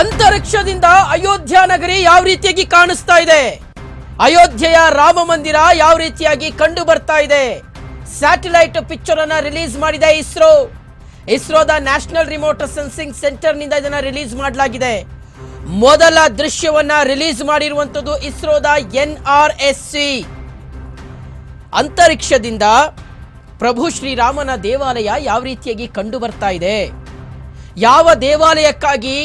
ಅಂತರಿಕ್ಷದಿಂದ ಅಯೋಧ್ಯ ನಗರಿ ಯಾವ ರೀತಿಯಾಗಿ ಕಾಣಿಸ್ತಾ ಇದೆ? ಅಯೋಧ್ಯೆಯ ರಾಮ ಮಂದಿರ ಯಾವ ರೀತಿಯಾಗಿ ಕಂಡು ಬರ್ತಾ ಇದೆ? ಸ್ಯಾಟಲೈಟ್ ಪಿಕ್ಚರ್ ಅನ್ನ ರಿಲೀಸ್ ಮಾಡಿದೆ ಇಸ್ರೋ. ಇಸ್ರೋದ ನ್ಯಾಷನಲ್ ರಿಮೋಟ್ ಸೆನ್ಸಿಂಗ್ ಸೆಂಟರ್ನಿಂದ ಇದನ್ನ ರಿಲೀಸ್ ಮಾಡಲಾಗಿದೆ. ಮೊದಲ ದೃಶ್ಯವನ್ನ ರಿಲೀಸ್ ಮಾಡಿರುವಂತದ್ದು ಇಸ್ರೋದ ಎನ್ ಆರ್ ಎಸ್ ಸಿ. ಅಂತರಿಕ್ಷದಿಂದ ಪ್ರಭು ಶ್ರೀರಾಮನ ದೇವಾಲಯ ಯಾವ ರೀತಿಯಾಗಿ ಕಂಡು ಬರ್ತಾ ಇದೆ? ಯಾವ ದೇವಾಲಯಕ್ಕಾಗಿ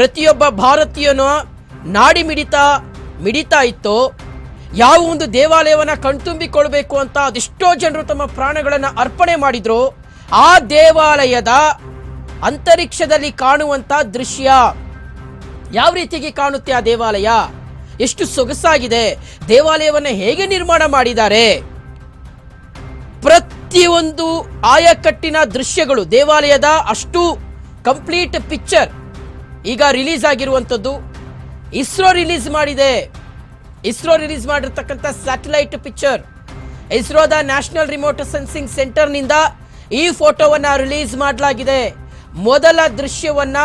ಪ್ರತಿಯೊಬ್ಬ ಭಾರತೀಯನ ನಾಡಿ ಮಿಡಿತ, ಮಿಡಿತಾ ಇತ್ತೋ. ಯಾವ ಒಂದು ದೇವಾಲಯವನ್ನು ಕಣ್ತುಂಬಿಕೊಳ್ಬೇಕು ಅಂತ ಅದೆಷ್ಟೋ ಜನರು ತಮ್ಮ ಪ್ರಾಣಗಳನ್ನು ಅರ್ಪಣೆ ಮಾಡಿದ್ರು. ಆ ದೇವಾಲಯದ ಅಂತರಿಕ್ಷದಲ್ಲಿ ಕಾಣುವಂತ ದೃಶ್ಯ ಯಾವ ರೀತಿಯಾಗಿ ಕಾಣುತ್ತೆ ಆ ದೇವಾಲಯ? ಎಷ್ಟು ಸೊಗಸಾಗಿದೆ. ದೇವಾಲಯವನ್ನು ಹೇಗೆ ನಿರ್ಮಾಣ ಮಾಡಿದ್ದಾರೆ. ಪ್ರತಿಯೊಂದು ಆಯಕಟ್ಟಿನ ದೃಶ್ಯಗಳು ದೇವಾಲಯದ ಅಷ್ಟು ಕಂಪ್ಲೀಟ್ ಪಿಕ್ಚರ್. ಈಗ ರಿಲೀಸ್ ಆಗಿರುವಂಥದ್ದು ಇಸ್ರೋ ರಿಲೀಸ್ ಮಾಡಿದೆ. ಇಸ್ರೋ ರಿಲೀಸ್ ಮಾಡಿರ್ತಕ್ಕಂಥ ಸ್ಯಾಟಲೈಟ್ ಪಿಕ್ಚರ್ ಇಸ್ರೋದ ನ್ಯಾಷನಲ್ ರಿಮೋಟ್ ಸೆನ್ಸಿಂಗ್ ಸೆಂಟರ್ನಿಂದ ಈ ಫೋಟೋವನ್ನು ರಿಲೀಸ್ ಮಾಡಲಾಗಿದೆ. ಮೊದಲ ದೃಶ್ಯವನ್ನ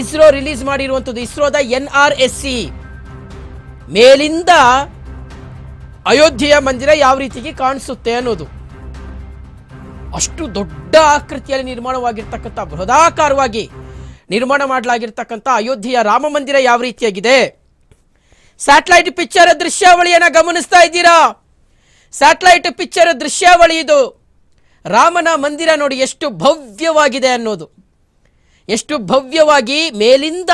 ಇಸ್ರೋ ರಿಲೀಸ್ ಮಾಡಿರುವಂಥದ್ದು ಇಸ್ರೋದ ಎನ್ ಆರ್ ಎಸ್ ಸಿ. ಮೇಲಿಂದ ಅಯೋಧ್ಯೆಯ ಮಂದಿರ ಯಾವ ರೀತಿಗೆ ಕಾಣಿಸುತ್ತೆ ಅನ್ನೋದು. ಅಷ್ಟು ದೊಡ್ಡ ಆಕೃತಿಯಲ್ಲಿ ನಿರ್ಮಾಣವಾಗಿರ್ತಕ್ಕಂಥ ಬೃಹದಾಕಾರವಾಗಿ ನಿರ್ಮಾಣ ಮಾಡಲಾಗಿರ್ತಕ್ಕಂಥ ಅಯೋಧ್ಯೆಯ ರಾಮ ಮಂದಿರ ಯಾವ ರೀತಿಯಾಗಿದೆ? ಸ್ಯಾಟಲೈಟ್ ಪಿಕ್ಚರ್ ದೃಶ್ಯಾವಳಿಯನ್ನು ಗಮನಿಸ್ತಾ ಇದ್ದೀರಾ? ಸ್ಯಾಟಲೈಟ್ ಪಿಕ್ಚರ್ ದೃಶ್ಯಾವಳಿ ಇದು. ರಾಮನ ಮಂದಿರ ನೋಡಿ ಎಷ್ಟು ಭವ್ಯವಾಗಿದೆ ಅನ್ನೋದು. ಎಷ್ಟು ಭವ್ಯವಾಗಿ ಮೇಲಿಂದ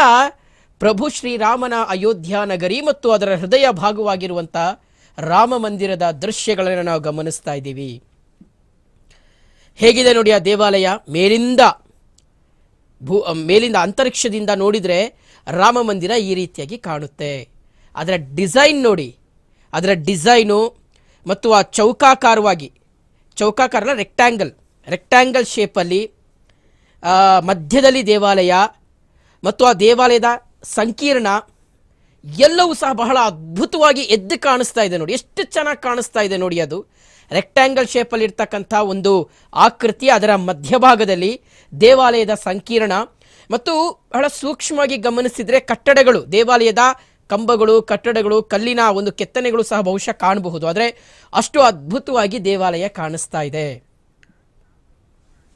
ಪ್ರಭು ಶ್ರೀರಾಮನ ಅಯೋಧ್ಯ ನಗರಿ ಮತ್ತು ಅದರ ಹೃದಯ ಭಾಗವಾಗಿರುವಂಥ ರಾಮ ಮಂದಿರದ ದೃಶ್ಯಗಳನ್ನು ನಾವು ಗಮನಿಸ್ತಾ ಇದ್ದೀವಿ. ಹೇಗಿದೆ ನೋಡಿ ಆ ದೇವಾಲಯ? ಮೇಲಿಂದ ಭೂ, ಮೇಲಿಂದ ಅಂತರಿಕ್ಷದಿಂದ ನೋಡಿದರೆ ರಾಮ ಮಂದಿರ ಈ ರೀತಿಯಾಗಿ ಕಾಣುತ್ತೆ. ಅದರ ಡಿಸೈನ್ ನೋಡಿ. ಅದರ ಡಿಸೈನು ಮತ್ತು ಆ ಚೌಕಾಕಾರವಾಗಿ ಚೌಕಾಕಾರನ ರೆಕ್ಟ್ಯಾಂಗಲ್ ರೆಕ್ಟ್ಯಾಂಗಲ್ ಶೇಪಲ್ಲಿ ಮಧ್ಯದಲ್ಲಿ ದೇವಾಲಯ ಮತ್ತು ಆ ದೇವಾಲಯದ ಸಂಕೀರ್ಣ ಎಲ್ಲವೂ ಸಹ ಬಹಳ ಅದ್ಭುತವಾಗಿ ಎದ್ದು ಕಾಣಿಸ್ತಾ ಇದೆ ನೋಡಿ. ಎಷ್ಟು ಚೆನ್ನಾಗಿ ಕಾಣಿಸ್ತಾ ಇದೆ ನೋಡಿ ಅದು. ರೆಕ್ಟ್ಯಾಂಗಲ್ ಶೇಪಲ್ಲಿ ಇರ್ತಕ್ಕಂಥ ಒಂದು ಆಕೃತಿ ಅದರ ಮಧ್ಯಭಾಗದಲ್ಲಿ ದೇವಾಲಯದ ಸಂಕೀರ್ಣ. ಮತ್ತು ಬಹಳ ಸೂಕ್ಷ್ಮವಾಗಿ ಗಮನಿಸಿದರೆ ಕಟ್ಟಡಗಳು, ದೇವಾಲಯದ ಕಂಬಗಳು, ಕಟ್ಟಡಗಳು, ಕಲ್ಲಿನ ಒಂದು ಕೆತ್ತನೆಗಳು ಸಹ ಬಹುಶಃ ಕಾಣಬಹುದು. ಆದರೆ ಅಷ್ಟು ಅದ್ಭುತವಾಗಿ ದೇವಾಲಯ ಕಾಣಿಸ್ತಾ ಇದೆ.